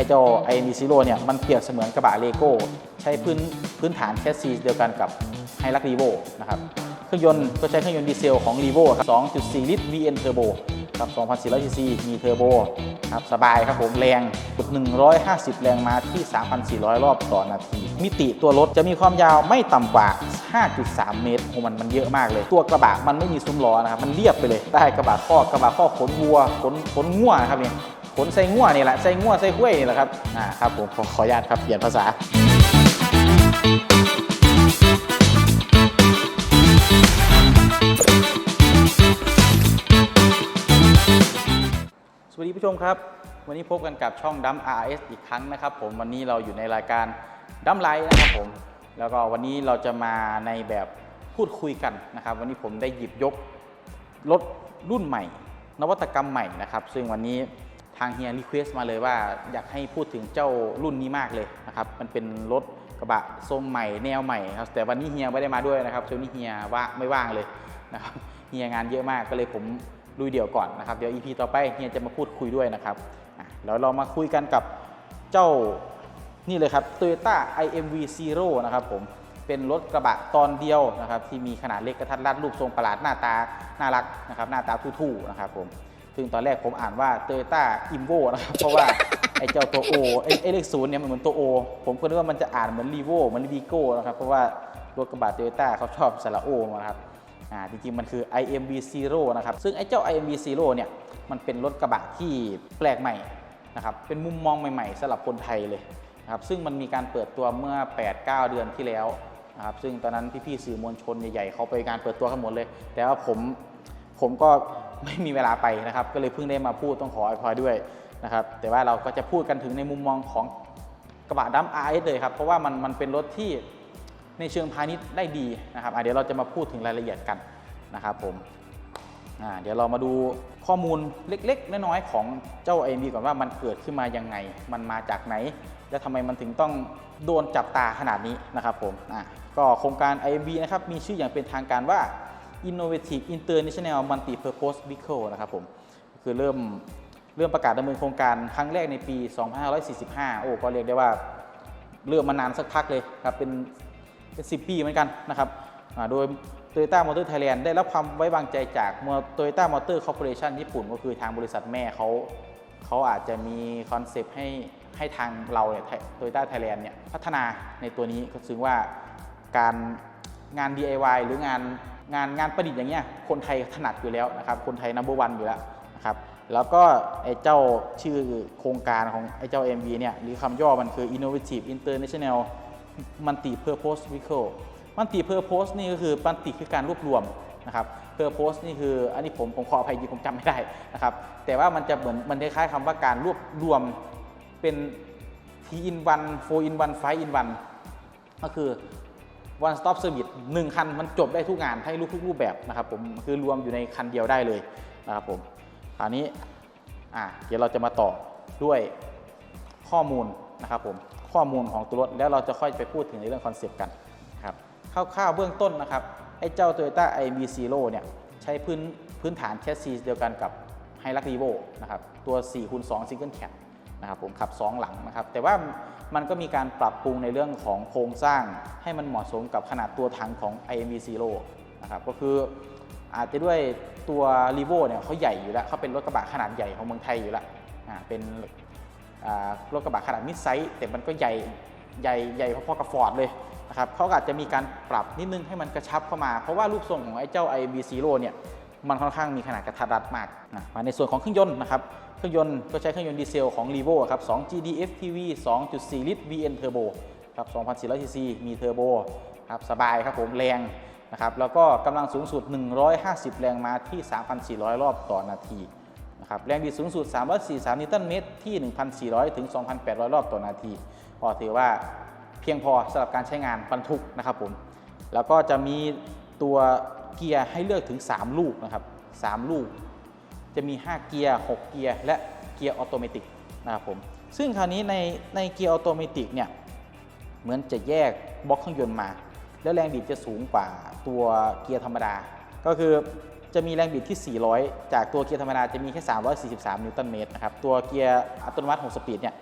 อ้เจ้า i m 0เนี่ยมันเปรียบเสมือนกระบะเลโก้ใช้พื้นพื้นฐานแคสซีเดียวกันกับไฮรักรีโวนะครับเครื่องยนต์ก็ใช้เครื่องยนต์ดีเซลของ r e v o ครับ2.4 ลิตร VN Turbo ครับ2,400 cc มีเทอร์โบครับสบายครับผมแรงสุด150 แรงม้าที่ 3,400 รอบต่อนาที มิติตัวรถจะมีความยาวไม่ต่ำกว่า 5.3 เมตรโอ้มันมันเยอะมากเลย ตัวกระบะมันไม่มีซุ้มล้อนะครับ มันเรียบไปเลย ได้กระบะข้อกระบะข้อขนวัวขนขนง่วนะครับเนี่ยข นใส่ง่วนี่แหละใส่ง่วใส่ห้วยนี่แหละครับอ่าครับผมขอขออนุญาตครับเปลี่ยนภาษาสวัสดีผู้ชมครับ วันนี้พบกันกับช่องดัม RS อีกครั้งนะครับผมวันนี้เราอยู่ในรายการดัมไลท์นะครับผมแล้วก็วันนี้เราจะมาในแบบพูดคุยกันนะครับ วันนี้ผมได้หยิบยกรถรุ่นใหม่ นวัตกรรมใหม่นะครับ ซึ่งวันนี้ ทางเฮียรีเควสมาเลยว่าอยากให้พูดถึงเจ้ารุ่นนี้มากเลยนะครับ มันเป็นรถกระบะทรงใหม่แนวใหม่ครับ แต่วันนี้เฮียไม่ได้มาด้วยนะครับช่วงนี้เฮียว่าไม่ว่างเลยนะครับ เฮียงานเยอะมากก็เลยผมลุยเดี่ยวก่อนนะครับ เดี๋ยว EP ต่อไปเฮียจะมาพูดคุยด้วยนะครับแล้วเรามาคุยกันกับเจ้านี่เลยครับ Toyota IMV Zero นะครับผมเป็นรถกระบะตอนเดียวนะครับที่มีขนาดเล็กกระทัดรัดรูปทรงประหลาดหน้าตาน่ารักนะครับหน้าตาทู่ๆนะครับผม ซึ่งตอนแรกผมอ่านว่า Toyota Imvo นะครับ เพราะว่าไอ้เจ้าตัว O ไอ้ไอ้เลขศูนย์เนี่ยมันเหมือนตัว O ผมก็นึกว่ามันจะอ่านเหมือน Revo เหมือน Vigo นะครับ เพราะว่ารถกระบะ Toyota เขาชอบสระโอนะครับอ่าจริงๆ มันคือ IMV Zero นะครับ ซึ่งไอ้เจ้า IMV Zero เนี่ยมันเป็นรถกระบะที่แปลกใหม่นะครับเป็นมุมมองใหม่ๆสำหรับคนไทยเลยนะครับซึ่งมันมีการเปิดตัวเมื่อ 8-9 เดือนที่แล้วนะครับซึ่งตอนนั้นพี่ๆสื่อมวลชนใหญ่ๆเขาไปการเปิดตัวกันหมดเลย แต่ว่าผมผมก็ ไม่มีเวลาไปนะครับ ก็เลยเพิ่งได้มาพูดต้องขออภัยด้วยนะครับ แต่ว่าเราก็จะพูดกันถึงในมุมมองของกระบะดัม RS เลยครับ เพราะว่ามันมันเป็นรถที่ในเชิงพาณิชย์ได้ดีนะครับเดี๋ยวเราจะมาพูดถึงรายละเอียดกันนะครับผมเดี๋ยวเรามาดูข้อมูลเล็กๆ น้อยๆ ของเจ้า AMB ก่อนว่ามันเกิดขึ้นมายังไง มันมาจากไหน และทำไมมันถึงต้องโดนจับตาขนาดนี้นะครับผมก็โครงการ IMB นะครับมีชื่ออย่างเป็นทางการว่า Innovative International Multi-Purpose Vehicle นะครับผมคือเริ่มเริ่มประกาศดำเนินโครงการครั้งแรกในปี 2545 โอ้ก็เรียกได้ว่าเริ่มมานานสักพักเลยครับเป็นเป็นสิปีเหมือนกันนะครับโดย Toyota Motor Thailand ได้รับความไว้วางใจจาก Toyota Motor Corporation ญี่ปุ่นก็คือทางบริษัทแม่เขาเขาอาจจะมีคอนเซปต์ให้ให้ทางเราเนี่ยโตโยต้าไทยแลนด์เนี่ยพัฒนาในตัวนี้ก็ซึ่งว่าการงาน DIY หรืองาน งานงานประดิษฐ์อย่างเงี้ยคนไทยถนัดอยู่แล้วนะครับ คนไทย number one อยู่แล้วนะครับ แล้วก็ไอ้เจ้าชื่อโครงการของไอ้เจ้า MV เนี่ยหรือคำย่อมันคือ Innovative International Multi Purpose Vehicle Multi Purpose นี่ก็คือ Multi คือการรวบรวมนะครับ Purpose นี่คืออันนี้ผมผมขออภัยจริงผมจำไม่ได้นะครับ แต่ว่ามันจะเหมือนมันคล้ายๆคำว่าการรวบรวมเป็น T in one 4 in one 5 in one ก็คือ one stop service หนึ่งคันมันจบได้ทุกงานให้รูปทุกรูปแบบนะครับผมคือรวมอยู่ในคันเดียวได้เลยนะครับผมคราวนี้อะเดี๋ยวเราจะมาต่อด้วยข้อมูลนะครับผมข้อมูลของตัวรถแล้วเราจะค่อยไปพูดถึงในเรื่องคอนเซปต์กันนะครับคร่าวๆเบื้องต้นนะครับไอ้เจ้า Toyota IB Zero เนี่ยใช้พื้นพื้นฐานแชสซีเดียวกันกับ h i l u x r e v o นะครับตัว4คูณ2 Single Cab นะครับผมขับ 2 หลังนะครับแต่ว่า มันก็มีการปรับปรุงในเรื่องของโครงสร้างให้มันเหมาะสมกับขนาดตัวถังของ IMV Zero นะครับก็คืออาจจะด้วยตัว r e v o เนี่ยเขาใหญ่อยู่แล้วเขาเป็นรถกระบะขนาดใหญ่ของเมืองไทยอยู่แล้วเป็นรถกระบะขนาดมิดไซส์แต่มันก็ใหญ่ใหญ่ใหญ่พอๆกับฟอร์ดเลยนะครับเขาอาจจะมีการปรับนิดนึงให้มันกระชับเข้ามา เพราะว่ารูปทรงของไอ้เจ้า IMV Zero เนี่ย มันค่อนข้างมีขนาดกระทัดรัดมากนะมาในส่วนของเครื่องยนต์นะครับ เครื่องยนต์ก็ใช้เครื่องยนต์ดีเซลของ r e v o ครับ 2 GD FPV 2.4 ลิตร VN Turbo ครับ 2,400 cc มีเทอร์โบครับสบายครับผมแรงนะครับแล้วก็กำลังสูงสุด 150 แรงม้าที่ 3,400 รอบต่อนาทีนะครับแรงบิดสูงสุด 343 นิวตันเมตรที่ 1,400 ถึง 2,800 รอบต่อนาทีก็ถือว่าเพียงพอสำหรับการใช้งานบรรทุกนะครับผม แล้วก็จะมีตัว เกียร์ให้เลือกถึง 3 ลูกนะครับ 3 ลูก จะมี 5 เกียร์ 6 เกียร์ และเกียร์ออโตเมติกนะครับผม ซึ่งคราวนี้ในในเกียร์ออโตเมติกเนี่ย เหมือนจะแยกบล็อกเครื่องยนต์มา แล้วแรงบิดจะสูงกว่าตัวเกียร์ธรรมดา ก็คือจะมีแรงบิดที่ 400 จากตัวเกียร์ธรรมดาจะมีแค่ 343 นิวตันเมตรนะครับ ตัวเกียร์อัตโนมัติ6สปีดเนี่ย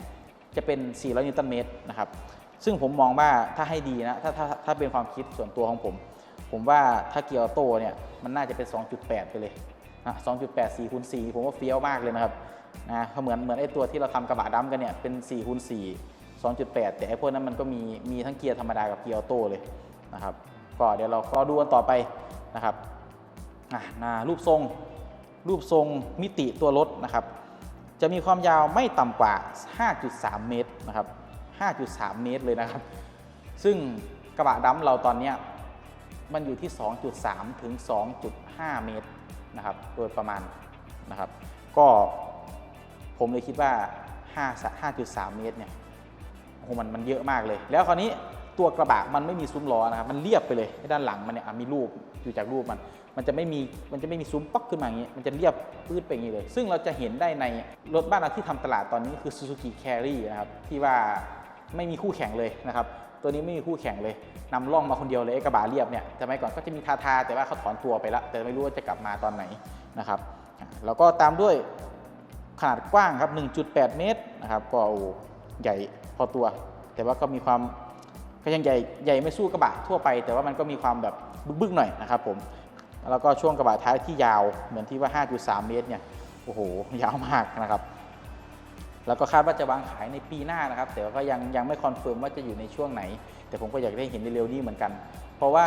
จะเป็น 400 นิวตันเมตรนะครับ ซึ่งผมมองว่าถ้าให้ดีนะ ถ้าถ้าถ้าเป็นความคิดส่วนตัวของผม ผมว่าถ้าเกียร์ออโต้เนี่ยมันน่าจะเป็น 2.8 ไปเลยนะ2.8 4คูณ4ผมว่าเฟี้ยวมากเลยนะครับนะเหมือนเหมือนไอ้ตัวที่เราทำกระบะดำกันเนี่ยเป็น4คูณ4 2.8 แต่ไอ้พวกนั้นมันก็มีมีทั้งเกียร์ธรรมดากับเกียร์ออโต้เลยนะครับก็เดี๋ยวเราก็ดูกันต่อไปนะครับอะนะรูปทรง รูปทรงมิติตัวรถนะครับ จะมีความยาวไม่ต่ำกว่า 5.3 เมตรนะครับ 5.3 เมตรเลยนะครับ ซึ่งกระบะดำเราตอนเนี้ย มันอยู่ที่ 2.3 ถึง 2.5 เมตรนะครับโดยประมาณนะครับก็ผมเลยคิดว่า 5 5.3 เมตรเนี่ยโอ้โหมันมันเยอะมากเลย แล้วคราวนี้ตัวกระบะมันไม่มีซุ้มล้อนะครับมันเรียบไปเลยด้านหลังมันเนี่ยมีรูปอยู่จากรูปมัน มันจะไม่มีมันจะไม่มีซุ้มป๊อกขึ้นมาอย่างนี้มันจะเรียบปื้ดไปอย่างนี้เลย ซึ่งเราจะเห็นได้ในรถบ้านเราที่ทำตลาดตอนนี้คือ Suzuki Carry นะครับที่ว่าไม่มีคู่แข่งเลยนะครับ ตัวนี้ไม่มีคู่แข่งเลยนำร่องมาคนเดียวเลยไอ้กระบะเรียบเนี่ยสมัยก่อนก็จะมีทาทาแต่ว่าเขาถอนตัวไปแล้วแต่ไม่รู้ว่าจะกลับมาตอนไหนนะครับแล้วก็ตามด้วยขนาดกว้างครับ 1.8 เมตรนะครับก็โอ้ใหญ่พอตัว แต่ว่าก็มีความก็ยังใหญ่ใหญ่ไม่สู้กระบะทั่วไป แต่ว่ามันก็มีความแบบบึกๆหน่อยนะครับผมแล้วก็ช่วงกระบะท้ายที่ยาวเหมือนที่ว่า 5.3 เมตรเนี่ยโอ้โหยาวมากนะครับ แล้วก็คาดว่าจะวางขายในปีหน้านะครับ แต่ว่าก็ยังยังไม่คอนเฟิร์มว่าจะอยู่ในช่วงไหน แต่ผมก็อยากได้เห็นเร็วๆนี้เหมือนกัน เพราะว่า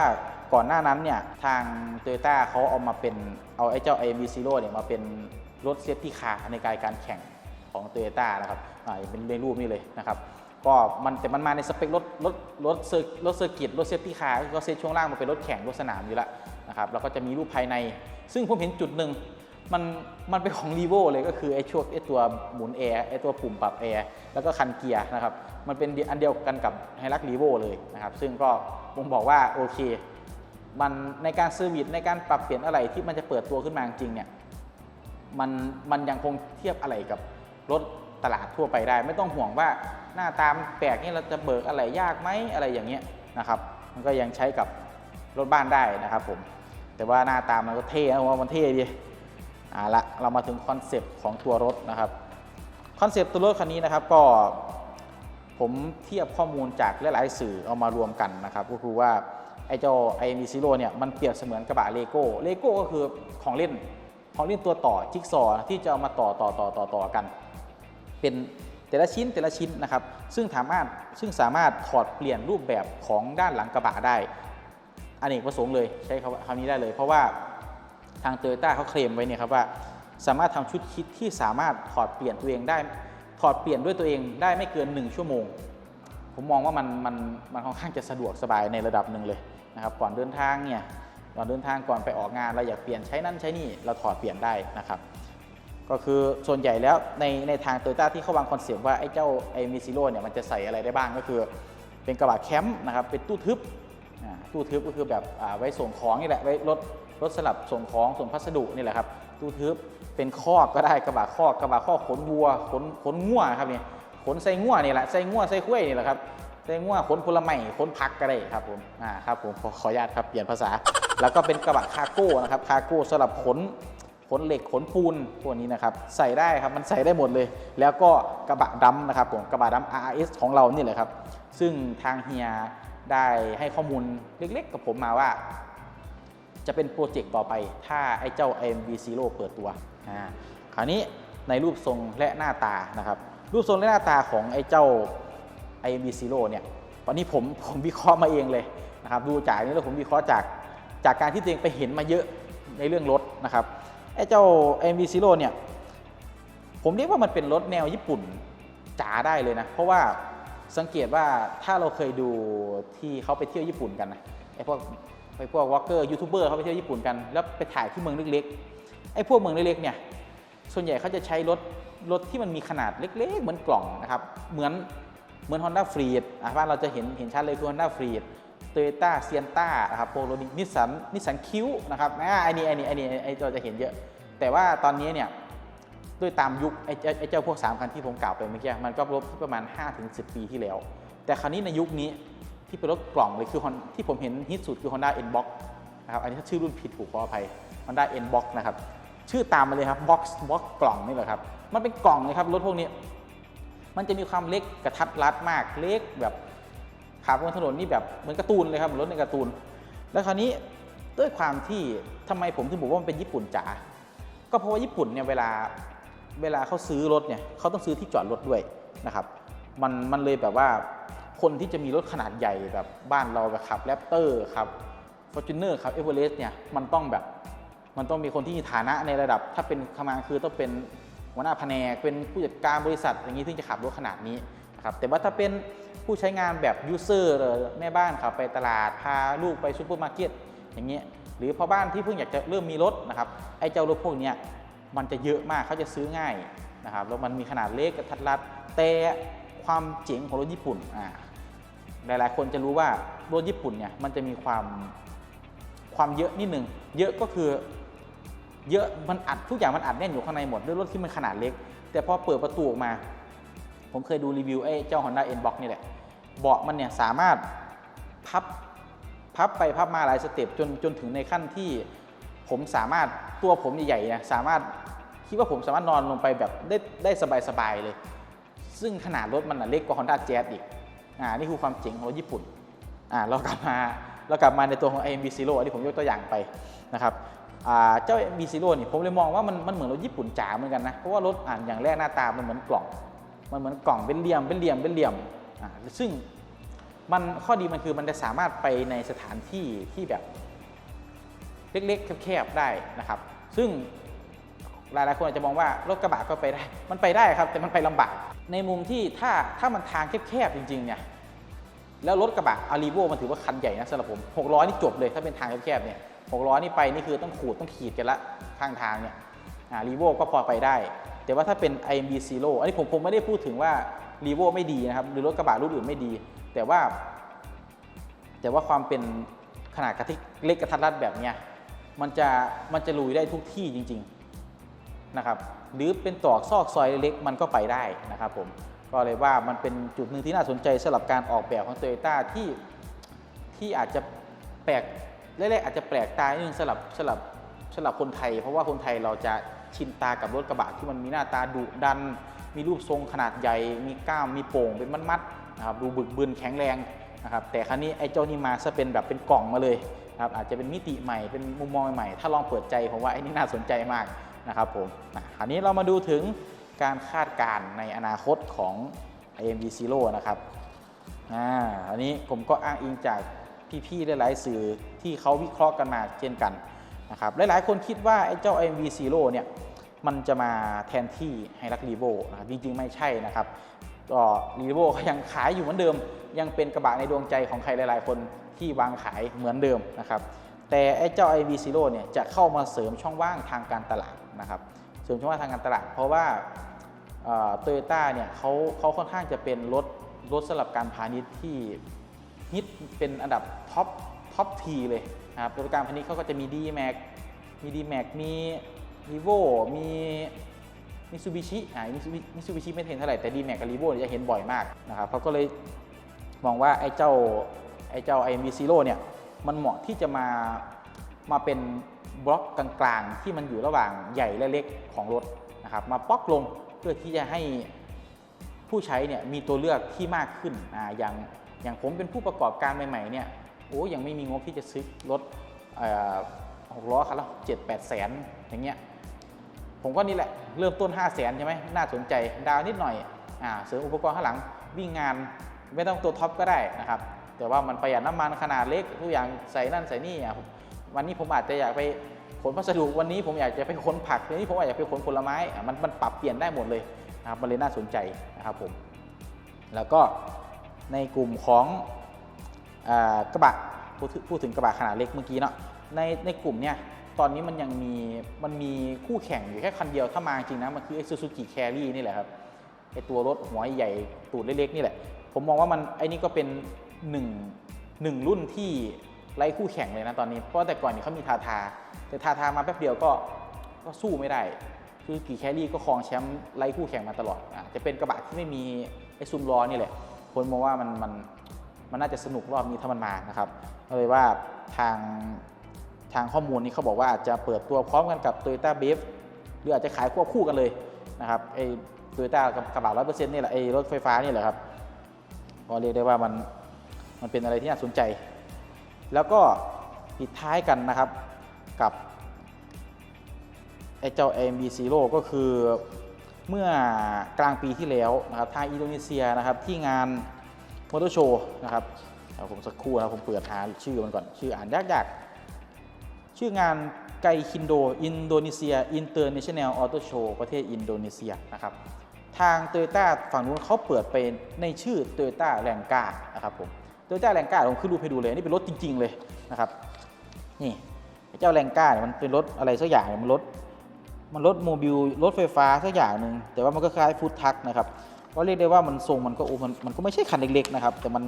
ก่อนหน้านั้นเนี่ยทาง t o y ต้าเขาเอามาเป็นเอาไอ้เจ้า AMV Zero เนี่ยมาเป็นรถเซฟตี้คาในการการแข่งของ t o y ต้านะครับอ่าเป็นในรูปนี้เลยนะครับก็มันแต่มันมาในสเปครถรถรถเซอร์รถเซอร์กิตรถเซฟตี้คาร์ก็เซตช่วงล่างมาเป็นรถแข่งรถสนามอยู่แล้วนะครับแล้วก็จะมีรูปภายใน ซึ่งผมเห็นจุดหนึ่ง มันมันเป็นของ r ีโวเลยก็คือไอ้ช่วงไอ้ตัวหมุนแอร์ไอ้ตัวปุ่มปรับแอร์แล้วก็คันเกียร์นะครับ มันเป็นอันเดียวกันกับไฮรักรีโวเลยนะครับ ซึ่งก็ผมบอกว่าโอเค มันในการเซอร์วิสในการปรับเปลี่ยนอะไรที่มันจะเปิดตัวขึ้นมาจริงเนี่ยมันมันยังคงเทียบอะไรกับรถตลาดทั่วไปได้ ไม่ต้องห่วงว่าหน้าตามแปลกนี่เราจะเบิกอะไรยากไหมอะไรอย่างเงี้ยนะครับ มันก็ยังใช้กับรถบ้านได้นะครับผมแต่ว่าหน้าตามันก็เท่นะว่ามันเท่ดี เอาละเรามาถึงคอนเซปต์ของตัวรถนะครับคอนเซปต์ตัวรถคันนี้นะครับก็ผมเทียบข้อมูลจากหลายๆสื่อเอามารวมกันนะครับก็คือว่าไอ้เจ้าไอมีซิโร่เนี่ยมันเปรียบเสมือนกระบะเลโก้เลโก้ก็คือของเล่นของเล่นตัวต่อจิ๊กซอว์ที่จะเอามาต่อต่อต่อต่อต่อกัน เป็นแต่ละชิ้นแต่ละชิ้นนะครับซึ่งสามารถซึ่งสามารถถอดเปลี่ยนรูปแบบของด้านหลังกระบะได้อเนกประสงค์เลยใช้คำว่าคำนี้ได้เลย เพราะว่า ทางเตอร์ต้าเขาเคลมไว้เนี่ยครับว่า สามารถทำชุดคิดที่สามารถถอดเปลี่ยนตัวเองได้ถอดเปลี่ยนด้วยตัวเองได้ไม่เกิน 1 ชั่วโมง ผมมองว่ามันมันมันค่อนข้างจะสะดวกสบายในระดับหนึ่งเลยนะครับก่อนเดินทางเนี่ยก่อนเดินทางก่อนไปออกงานเราอยากเปลี่ยนใช้นั่นใช้นี่เราถอดเปลี่ยนได้นะครับก็คือส่วนใหญ่แล้วในในทางโตโยต้าที่เขาวางคอนเซปต์ว่าไอ้เจ้าไอ้มิซิโร่เนี่ยมันจะใส่อะไรได้บ้างก็คือ เป็นกระบะแคมป์นะครับเป็นตู้ทึบอ่าตู้ทึบก็คือแบบอ่าไว้ส่งของนี่แหละไว้รถ รถสลับส่งของส่งพัสดุนี่แหละครับตู้ทึบเป็นคอกก็ได้กระบะคอกกระบะคอกขนวัวขนขนงัวครับนี่ขนใส่งัวนี่แหละใส่งัวใส่ข้ยนี่แหละครับใส่งัวขนผลไม้ขนผักก็ได้ครับผมอ่าครับผมขอขออนุญาตครับเปลี่ยนภาษา แล้วก็เป็นกระบะคาร์โก้นะครับคาร์โก้สำหรับขนขนเหล็กขนปูนพวกนี้นะครับใส่ได้ครับมันใส่ได้หมดเลย แล้วก็กระบะดำนะครับผมกระบะดำ RS ของเรานี่แหละครับ ซึ่งทางเฮียได้ให้ข้อมูลเล็กๆ กับผมมาว่า จะเป็นโปรเจกต์ต่อไป ถ้าไอ้เจ้า AMV Zero เปิดตัวอ่าคราวนี้ในรูปทรงและหน้าตานะครับ รูปทรงและหน้าตาของไอ้เจ้า AMV Zero เนี่ยวันนี้ผมผมวิเคราะห์มาเองเลยนะครับดูจากนี้แล้วผมวิเคราะห์จากจากการที่ตัวเองไปเห็นมาเยอะในเรื่องรถนะครับไอ้เจ้า MV Zero เนี่ยผมเรียกว่ามันเป็นรถแนวญี่ปุ่นจ๋าได้เลยนะ เพราะว่าสังเกตว่าถ้าเราเคยดูที่เขาไปเที่ยวญี่ปุ่นกันนะไอ้พวก ไอ้พวกวอล์กเกอร์ยูทูบเบอร์เขาไปเที่ยวญี่ปุ่นกัน แล้วไปถ่ายที่เมืองเล็กๆไอ้พวกเมืองเล็กๆเนี่ยส่วนใหญ่เขาจะใช้รถรถที่มันมีขนาดเล็ก ๆ เหมือนกล่องนะครับเหมือนเหมือน Honda f r e e d อะบ้านเราจะเห็นเห็นชัดเลยคือ Honda f r e e d โตโยต้าเซียนต้านะครับโปโลนิสสันนิสสันคิวนะครับอ่าไอ้นี่ไอ้นี่ไอ้นี่ไอ้เราจะเห็นเยอะ แต่ว่าตอนนี้เนี่ยด้วยตามยุคไอ้เจ้าไอ้เจ้าพวก 3 คันที่ผมกล่าวไปเมื่อกี้มันก็ลบที่ประมาณ 5-10 ปีที่แล้ว แต่คราวนี้ในยุคนี้ ที่เป็นรถกล่องเลยคือที่ผมเห็นฮิตสุดคือ Honda N Box นะครับอันนี้ถ้าชื่อรุ่นผิดถูกขออภัย Honda N Box นะครับชื่อตามมาเลยครับ Box Box กล่องนี่แหละครับ มันเป็นกล่องเลยครับรถพวกนี้ มันจะมีความเล็กกระทัดรัดมาก เล็กแบบขับบนถนนนี่แบบเหมือนการ์ตูนเลยครับรถในการ์ตูน แล้วคราวนี้ด้วยความที่ทำไมผมถึงบอกว่ามันเป็นญี่ปุ่นจ๋า ก็เพราะว่าญี่ปุ่นเนี่ยเวลาเวลาเขาซื้อรถเนี่ยเขาต้องซื้อที่จอดรถด้วยนะครับ มันมันเลยแบบว่า คนที่จะมีรถขนาดใหญ่แบบบ้านเราแบบขับแรปเตอร์ขับฟอร์จูเนอร์ขับเอเวอเรสต์เนี่ยมันต้องแบบมันต้องมีคนที่มีฐานะในระดับ ถ้าเป็นขมาคือต้องเป็นหัวหน้าแผนกเป็นผู้จัดการบริษัทอย่างนี้ถึงจะขับรถขนาดนี้นะครับแต่ว่าถ้าเป็นผู้ใช้งานแบบยูเซอร์แม่บ้านขับไปตลาดพาลูกไปซูเปอร์มาร์เก็ตอย่างเงี้ยหรือพ่อบ้านที่เพิ่งอยากจะเริ่มมีรถนะครับไอ้เจ้ารถพวกเนี้ยมันจะเยอะมากเขาจะซื้อง่ายนะครับแล้วมันมีขนาดเล็กกระทัดรัดแต่ความเจ๋งของรถญี่ปุ่นอ่า หลาย ๆ คนจะรู้ว่ารถญี่ปุ่นเนี่ยมันจะมีความความเยอะนิดหนึ่งเยอะก็คือเยอะมันอัดทุกอย่างมันอัดแน่นอยู่ข้างในหมดด้วยรถที่มันขนาดเล็ก แต่พอเปิดประตูออกมา ผมเคยดูรีวิวไอ้เจ้า Honda N Box นี่แหละเบาะมันเนี่ยสามารถพับพับไปพับมาหลายสเต็ปจนจนถึงในขั้นที่ผมสามารถตัวผมใหญ่ๆนะสามารถคิดว่าผมสามารถนอนลงไปแบบได้ได้สบายๆเลย ซึ่งขนาดรถมันนะเล็กกว่า Honda Jazz อีก อ่านี่คือความเจ๋งของรถญี่ปุ่นอ่าเรากลับมาเรากลับมาในตัวของ AMB Zero อันนี้ผมยกตัวอย่างไปนะครับอ่าเจ้า AMB Zero นี่ผมเลยมองว่ามันมันเหมือนรถญี่ปุ่นจ๋าเหมือนกันนะเพราะว่ารถอ่านอย่างแรกหน้าตามันเหมือนกล่อง มันเหมือนกล่องเป็นเหลี่ยมเป็นเหลี่ยมเป็นเหลี่ยมอ่าซึ่งมันข้อดีมันคือมันจะสามารถไปในสถานที่ที่แบบเล็กๆแคบๆได้นะครับ ซึ่งหลายๆคนอาจจะมองว่ารถกระบะก็ไปได้ มันไปได้ครับ แต่มันไปลำบาก ในมุมที่ถ้าถ้ามันทางแคบๆจริงๆเนี่ย แล้วรถกระบะอารีโวมันถือว่าคันใหญ่นะสำหรับผม6ล้อนี่จบเลยถ้าเป็นทางแคบๆเนี่ย6ล้อนี่ไปนี่คือต้องขูดต้องขีดกันละข้างทางเนี่ยอารีโวก็พอไปได้ แต่ว่าถ้าเป็น IMB Zero อันนี้ผมผมไม่ได้พูดถึงว่ารีโวไม่ดีนะครับหรือรถกระบะรุ่นอื่นไม่ดี แต่ว่า แต่ว่าความเป็นขนาดกระทิเล็กกระทัดรัดแบบเนี้ยมันจะมันจะลุยได้ทุกที่จริง ๆนะครับ หรือเป็นตรอกซอกซอยเล็กมันก็ไปได้นะครับผม ก็เลยว่ามันเป็นจุดหนึ่งที่น่าสนใจสำหรับการออกแบบของ t o y ยต้ที่ที่อาจจะแปลกแรกๆอาจจะแปลกตานิดนึงสำหรับสำหรับสำหรับคนไทย เพราะว่าคนไทยเราจะชินตากับรถกระบะที่มันมีหน้าตาดุดัน มีรูปทรงขนาดใหญ่ มีกล้ามมีโป่งเป็นมัดๆนะครับดูบึกบึนแข็งแรงนะครับแต่ครั้นี้ไอ้เจ้านี่มาซะเป็นแบบเป็นกล่องมาเลยนะครับอาจจะเป็นมิติใหม่เป็นมุมมองใหม่ถ้าลองเปิดใจผมว่าไอ้นี่น่าสนใจมากนะครับผมคราวนี้เรามาดูถึง การคาดการณ์ในอนาคตของ AMD Zero นะครับอ่าอันนี้ผมก็อ้างอิงจากพี่ๆหลายๆสื่อที่เขาวิเคราะห์กันมาเช่นกันนะครับหลายๆคนคิดว่าไอ้เจ้า AMD Zero เนี่ยมันจะมาแทนที่ไฮรักรีโวนะครับจริง ๆ ไม่ใช่นะครับก็รีโวก็ยังขายอยู่เหมือนเดิม ยังเป็นกระบะในดวงใจของใครหลาย ๆ คนที่วางขายเหมือนเดิมนะครับแต่ไอ้เจ้า i v 0เนี่ยจะเข้ามาเสริมช่องว่างทางการตลาดนะครับเสริมช่องว่างทางการตลาด เพราะว่า โตโยต้าเนี่ยเขาเขาค่อนข้างจะเป็นรถรถสำหรับการพาณิชย์ที่ฮิตเป็นอันดับท็อปท็อปทีเลยนะครับบริการพาณิชย์เขาก็จะมี d m a x มี d m a x มี v ีโวมีมิซูบิชิอ่ามิซูบิชิไม่เห็นเท่าไหร่แต่ d m a x กับ r ีโวจะเห็นบ่อยมากนะครับเขาก็เลยมองว่าไอ้เจ้าไอ้เจ้า i m ซีโร่เนี่ยมันเหมาะที่จะมามาเป็นบล็อกกลางๆ ที่มันอยู่ระหว่างใหญ่และเล็กของรถนะครับมาป๊อกลง เพื่อที่จะให้ผู้ใช้เนี่ยมีตัวเลือกที่มากขึ้นออย่างอย่างผมเป็นผู้ประกอบการใหม่ๆเนี่ยโอ้ยังไม่มีงบที่จะซื้อรถหกล้อคันละเจ็ดแปดแสนอย่างเงี้ยผมก็นี่แหละเริ่มต้น 5 0 0แสนใช่ไหมน่าสนใจดาวนิดหน่อยอ่าเสริมอุปกรณ์ข้างหลังวิ่งงานไม่ต้องตัวท็อปก็ได้นะครับ แต่ว่ามันประหยัดน้ำมันขนาดเล็กทุกอย่างใส่นั่นใส่นี่อะวันนี้ผมอาจจะอยากไป ขนพัสดุวันนี้ผมอยากจะไปขนผักวันนี้ผมอยาจจะไปขนผลไม้มันมันปรับเปลี่ยนได้หมดเลยนะครับมันเลยน่าสนใจนะครับผมแล้วก็ในกลุ่มของอกระบะพูดถึงพูดถึงกระบะขนาดเล็กเมื่อกี้เนาะในในกลุ่มเนี่ยตอนนี้มันยังมีมันมีคู่แข่งอยู่แค่คันเดียวถ้ามาจริงนะมันคือไอซูซูกิแครี่นี่แหละครับไอ้ตัวรถหัวใหญ่ตูดเล็กๆนี่แหละ ผมมองว่ามันไอ้นี่ก็เป็นหนึ่งหนึ่งรุ่นที่ ไร้คู่แข่งเลยนะตอนนี้ เพราะแต่ก่อนนี่เขามีทาทา แต่ทาทามาแป๊บเดียวก็ก็สู้ไม่ได้ คือกี่แครี่ก็ครองแชมป์ไร้คู่แข่งมาตลอดอะจะเป็นกระบะที่ไม่มีไอ้ซุมล้อนี่แหละคนมองว่ามันมันมันน่าจะสนุกรอบนี้ถ้ามันมานะครับก็เลยว่าทางทางข้อมูลนี้เขาบอกว่าอาจจะเปิดตัวพร้อมกันกับ Toyota b r e v หรืออาจจะขายควบคู่กันเลยนะครับไอ้โตโยต้ากระบะร้อยเปอร์เซ็นต์นี่แหละไอ้รถไฟฟ้านี่แหละครับก็เรียกได้ว่ามันมันเป็นอะไรที่น่าสนใจ แล้วก็ปิดท้ายกันนะครับกับไอเจ้า AMB Zero ก็คือเมื่อกลางปีที่แล้วนะครับทางอินโดนีเซียนะครับที่งานมอเตอร์โชว์นะครับผมสักครู่นะผมเปิดหาชื่อมันก่อน ชื่ออ่านยากๆ ชื่องานไกคินโดอินโดนีเซียอินเตอร์เนชั่นแนลออโตโชว์ประเทศอินโดนีเซียนะครับทางโตโยต้าฝั่งนู้นเขาเปิดเป็นในชื่อโตโยต้าแรงกานะครับผม ตโยต้าแรงกาผมขึ้นรูปให้ดูเลยนี่เป็นรถจริง ๆ เลยนะครับ นี่เจ้าแรงกาเนี่ยมันเป็นรถอะไรสักอย่างมันรถมันรถโมบิลรถไฟฟ้าสักอย่างหนึ่งแต่ว่ามันก็คล้ายฟูดทักนะครับก็เรียกได้ว่ามันทรงมันก็โอ้มันมันก็ไม่ใช่คันเล็กๆนะครับ แต่มัน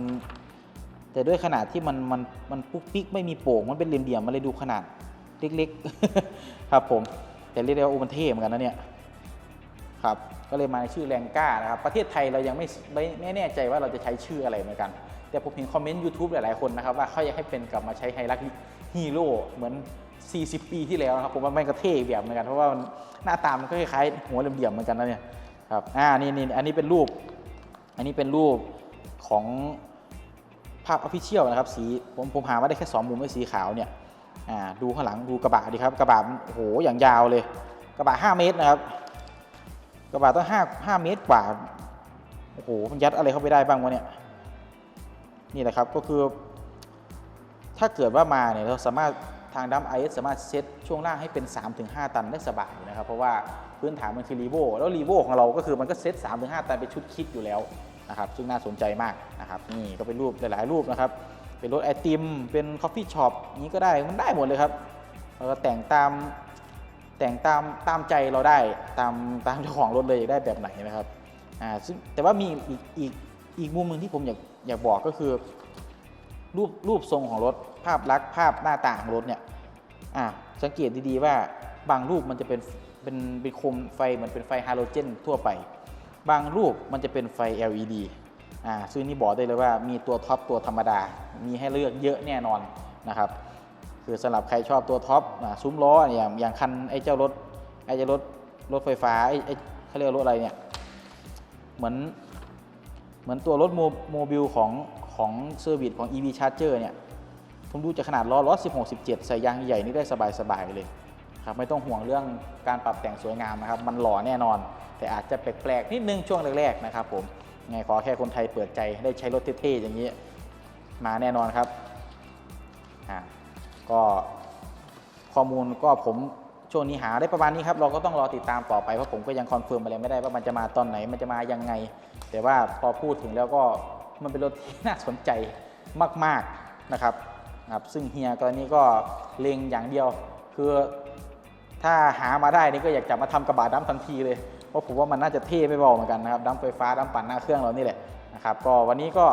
แต่ด้วยขนาดที่มันมันมันปุ๊กปิ๊กไม่มีโป่งมันเป็นเหลี่ยมๆมันเลยดูขนาดเล็กๆครับผมแต่เรียกได้ว่าโอ้มันเท่เหมือนกันนะเนี่ยครับก็เลยมาในชื่อแรงก้านะครับ ประเทศไทยเรายังไม่ไม่แน่ใจว่าเราจะใช้ชื่ออะไรเหมือนกัน แต่ผมเห็นคอมเมนต์ YouTube หลายๆคนนะครับว่าเขาอยากให้เป็นกลับมาใช้ไฮรักฮีโร่เหมือน 40 ปีที่แล้วนะครับผมว่าแม่งก็เท่แบบเหมือนกัน เพราะว่าหน้าตามันก็คล้ายๆหัวเหลี่ยมๆเหมือนกันนะเนี่ยครับอ่านี่นี่อันนี้เป็นรูป อันนี้เป็นรูปของภาพออฟฟิเชียลนะครับสีผมผมหามาได้แค่2มุมไอ้สีขาวเนี่ยอ่าดูข้างหลังดูกระบะดีครับกระบะโอ้โหอย่างยาวเลย กระบะ 5 เมตรนะครับ กระบะต้อง5 5เมตรกว่าโอ้โหมันยัดอะไรเข้าไปได้บ้างวะเนี่ย นี่แหละครับก็คือ ถ้าเกิดว่ามาเนี่ยเราสามารถทางดัมไอสามารถเซตช่วงล่างให้เป็น 3-5 ตันได้สบายนะครับ เพราะว่าพื้นฐานมันคือรีโวแล้วรีโวของเราก็คือมันก็เซต3-5 ตันเป็นชุดคิดอยู่แล้วนะครับ ซึ่งน่าสนใจมากนะครับ นี่ก็เป็นรูปหลาย ๆ รูปนะครับ เป็นรถไอติม เป็นคอฟฟี่ช็อปนี้ก็ได้มันได้หมดเลยครับเราก็แต่งตามแต่งตามตามใจเราได้ตามตามเจ้าของรถเลยอยากได้แบบไหนนะครับอ่าซึ่งแต่ว่ามีอีกอีกอีกมุมหนึ่งที่ผมอยาก อยากบอกก็คือ รูปรูปทรงของรถ ภาพลักษณ์ภาพหน้าต่างของรถเนี่ยอ่าสังเกตดีๆว่าบางรูปมันจะเป็นเป็นเป็นโคมไฟเหมือนเป็นไฟฮาโลเจน ทั่วไป บางรูปมันจะเป็นไฟ LED อ่าซึ่งนี่บอกได้เลยว่ามีตัวท็อปตัวธรรมดา มีให้เลือกเยอะแน่นอนนะครับ คือสำหรับใครชอบตัวท็อปอ่าซุ้มล้ออย่างอย่างคันไอ้เจ้ารถไอ้เจ้ารถรถไฟฟ้าไอ้ไอ้เขาเรียกรถอะไรเนี่ย เหมือน เหมือนตัวรถโมบิลของของเซอร์วิสของ EV Charger เนี่ย ผมดูจากขนาดล้อล้อ16 17 ใส่ยางใหญ่นี่ได้สบายๆเลยครับไม่ต้องห่วงเรื่องการปรับแต่งสวยงามนะครับ มันหล่อแน่นอน แต่อาจจะแปลกๆนิดนึงช่วงแรกๆนะครับผมไงขอแค่คนไทยเปิดใจได้ใช้รถเท่ๆอย่างนี้ มาแน่นอนครับอ่าก็ข้อมูลก็ผม ช่วงนี้หาได้ประมาณนี้ครับเราก็ต้องรอติดตามต่อไปเพราะผมก็ยังคอนเฟิร์มอะไรไม่ได้ว่ามันจะมาตอนไหนมันจะมายังไง แต่ว่าพอพูดถึงแล้วก็มันเป็นรถที่น่าสนใจมากๆนะครับครับซึ่งเฮียกรณีก็เล็งอย่างเดียว คือถ้าหามาได้นี่ก็อยากจะมาทำกระบะดัมทันทีเลยเพราะผมว่ามันน่าจะเท่ไม่เบาเหมือนกันนะครับดัมไฟฟ้าดัมปั่นหน้าเครื่องเรานี่แหละนะครับก็วันนี้ก็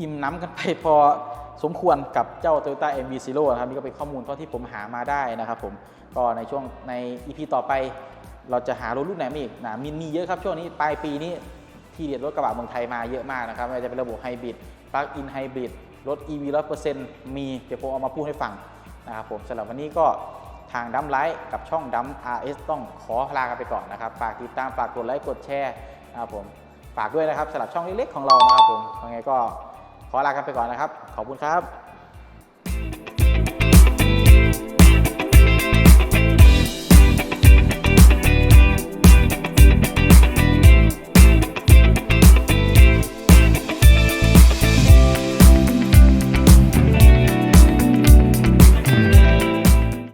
อิ่มน้ำกันไปพอ สมควรกับเจ้า Toyota MV Zero นะครับนี่ก็เป็นข้อมูลเท่าที่ผมหามาได้นะครับผมก็ในช่วงใน EP ต่อไป เราจะหารถรุ่นไหนมาอีกนะมินมีเยอะครับช่วงนี้ปลายปีนี้ที่เด็ดรถกระบะเมืองไทยมาเยอะมากนะครับไม่ว่าจะเป็นระบบไฮบริดปลั๊กอินไฮบริดรถ EV 100%มีเดี๋ยวผมเอามาพูดให้ฟังนะครับผมสำหรับวันนี้ก็ทางดัมไลท์กับช่องดัม RS ต้องขอลากันไปก่อนนะครับฝากติดตามฝากกดไลค์กดแชร์นะครับผมฝากด้วยนะครับสำหรับช่องเล็กๆของเรานะครับผมยังไงก็ ขอลากันไปก่อนนะครับ ขอบคุณครับ